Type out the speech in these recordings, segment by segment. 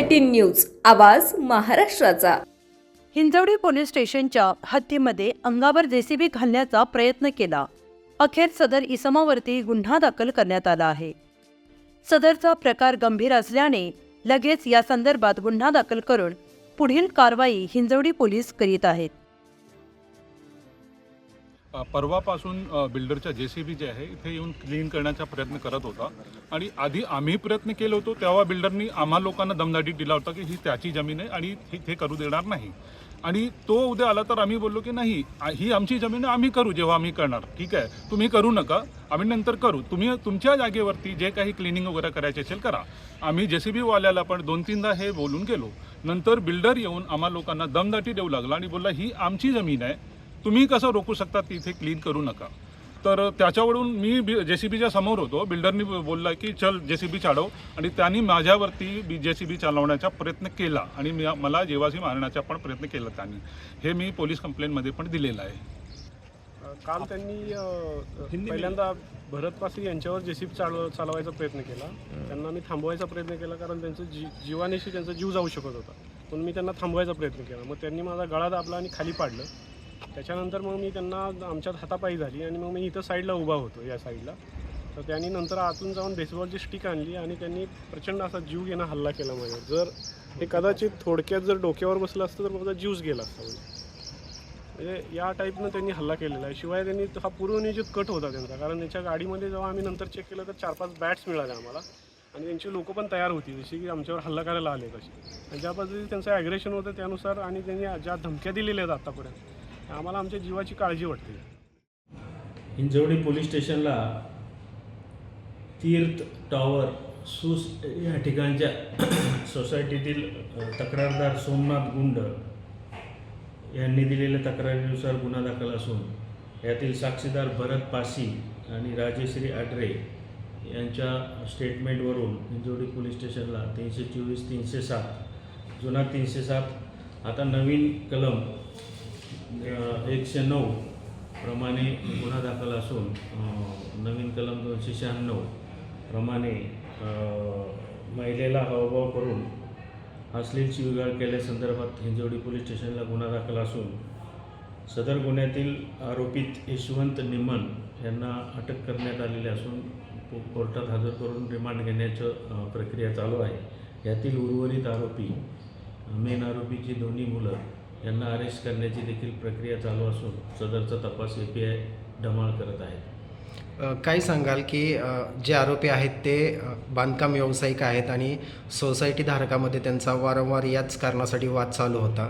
Eighteen news आवाज महाराष्ट्राचा. Hinjawadi police स्टेशनच्या हद्दीमध्ये अंगावर जेसीबी घालण्याचा प्रयत्न केला. अखेर सदर इसमावरती गुन्हा दाखल करण्यात आला आहे. सदरचा प्रकार गंभीर असल्याने लगेच या संदर्भात गुन्हा दाखल करून पुढील कारवाई हिंजवडी पोलीस करीत आहेत. परवापासून बिल्डरच्या जे सी बी जे आहे इथे येऊन क्लीन करण्याचा प्रयत्न करत होता. आणि आधी आम्ही प्रयत्न केलो होतो तेव्हा बिल्डरनी आम्हा लोकांना दमदाटी दिला होता की ही त्याची जमीन आहे आणि हे करू देणार नाही. आणि तो उद्या आला तर आम्ही बोललो की नाही ही आमची जमीन आहे आम्ही करू जेव्हा आम्ही करणार. ठीक आहे तुम्ही करू नका आम्ही नंतर करू. तुम्ही तुमच्या जागेवरती जे काही क्लिनिंग वगैरे करायचे असेल करा. आम्ही जे सी बीवाल्याला पण दोन तीनदा हे बोलून गेलो. नंतर बिल्डर येऊन आम्हा लोकांना दमदाटी देऊ लागला आणि बोलला ही आमची जमीन आहे तुम्ही कसं रोखू शकता की इथे क्लीन करू नका. तर त्याच्यावरून मी जे सी बीच्या समोर होतो. बिल्डरनी बोलला की चल जे सी बी चालव. आणि त्यांनी माझ्यावरती बी जे सी बी चालवण्याचा प्रयत्न केला. आणि मी मला जेवासी मारण्याचा पण प्रयत्न केला त्यांनी. हे मी पोलीस कंप्लेंटमध्ये पण दिलेलं आहे. काल त्यांनी अ, पहिल्यांदा भरत पासी यांच्यावर जेसीबी चालव चालवायचा प्रयत्न केला. त्यांना मी थांबवायचा प्रयत्न केला कारण त्यांचं जी जीवानिशी त्यांचा जीव जाऊ शकत होता. म्हणून मी त्यांना थांबवायचा प्रयत्न केला. मग त्यांनी माझा गळा दाबला आणि खाली पाडलं. त्याच्यानंतर मग मी त्यांना आमच्यात हातापायी झाली आणि मग मी इथं साईडला उभा होतो या साईडला. तर त्यांनी नंतर आतून जाऊन बेसबॉलची स्टिक आणली आणि त्यांनी प्रचंड असा जीव घेणं हल्ला केला माझ्यावर. जर हे कदाचित थोडक्यात जर डोक्यावर बसलं असतं तर माझा जीवच गेला असता. म्हणजे म्हणजे या टाईपनं त्यांनी हल्ला केलेला आहे. शिवाय त्यांनी हा पूर्वनियोजित कट होता त्यांचा. कारण त्यांच्या गाडीमध्ये जेव्हा आम्ही नंतर चेक केलं तर चार पाच बॅट्स मिळाले आम्हाला. आणि त्यांची लोकं पण तयार होती. जशी की आमच्यावर हल्ला करायला आले तशी. आणि ज्या पद्धतीने त्यांचं ॲग्रेशन होतं त्यानुसार आणि त्यांनी ज्या धमक्या दिलेल्या आहेत आत्तापर्यंत आम्हाला आमच्या जीवाची काळजी वाटते. हिंजवडी पोलीस स्टेशनला तीर्थ टॉवर सूस या ठिकाणच्या सोसायटीतील तक्रारदार सोमनाथ गुंड यांनी दिलेल्या तक्रारीनुसार गुन्हा दाखल असून यातील साक्षीदार भरत पासी आणि राजेश्री आडरे यांच्या स्टेटमेंटवरून हिंजवडी पोलीस स्टेशनला तीनशे चोवीस तीनशे सात जुना तीनशे सात आता नवीन कलम एकशे नऊ प्रमाणे गुन्हा दाखल असून नवीन कलम दोनशे शहाण्णव प्रमाणे महिलेला हावभाव करून अश्लील शिवीगाळ केल्यासंदर्भात हिंजवडी पोलीस स्टेशनला गुन्हा दाखल असून सदर गुन्ह्यातील आरोपित यशवंत निमन यांना अटक करण्यात आलेली असून कोर्टात हजर करून रिमांड घेण्याचं प्रक्रिया चालू आहे. यातील उर्वरित आरोपी मेन आरोपीची दोन्ही मुलं यांना अरेस्ट करण्याची देखील प्रक्रिया चालू असून सदरचा तपास ए पी आय डमाळ करत आहे. काय सांगाल की जे आरोपी आहेत ते बांधकाम व्यावसायिक आहेत आणि सोसायटी धारकामध्ये त्यांचा वारंवार याच कारणासाठी वाद चालू होता.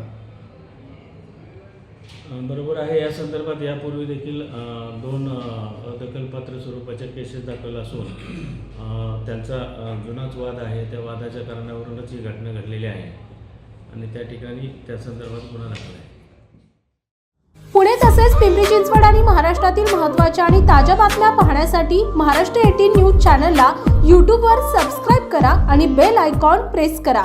बरोबर आहे. या संदर्भात यापूर्वी देखील दोन अ, अदखलपात्र स्वरूपाच्या केसेस दाखल असून त्यांचा जुनाच वाद आहे. त्या वादाच्या कारणावरूनच ही घटना घडलेली आहे. आणि त्या ठिकाणी त्या संदर्भात गुन्हा दाखल आहे. पुणे तसेच पिंपरी चिंचवड आणि महाराष्ट्रातील महत्त्वाच्या आणि ताज्या बातम्या पाहण्यासाठी महाराष्ट्र एटीन न्यूज चॅनलला यूट्यूबवर सबस्क्राईब करा आणि बेल आयकॉन प्रेस करा.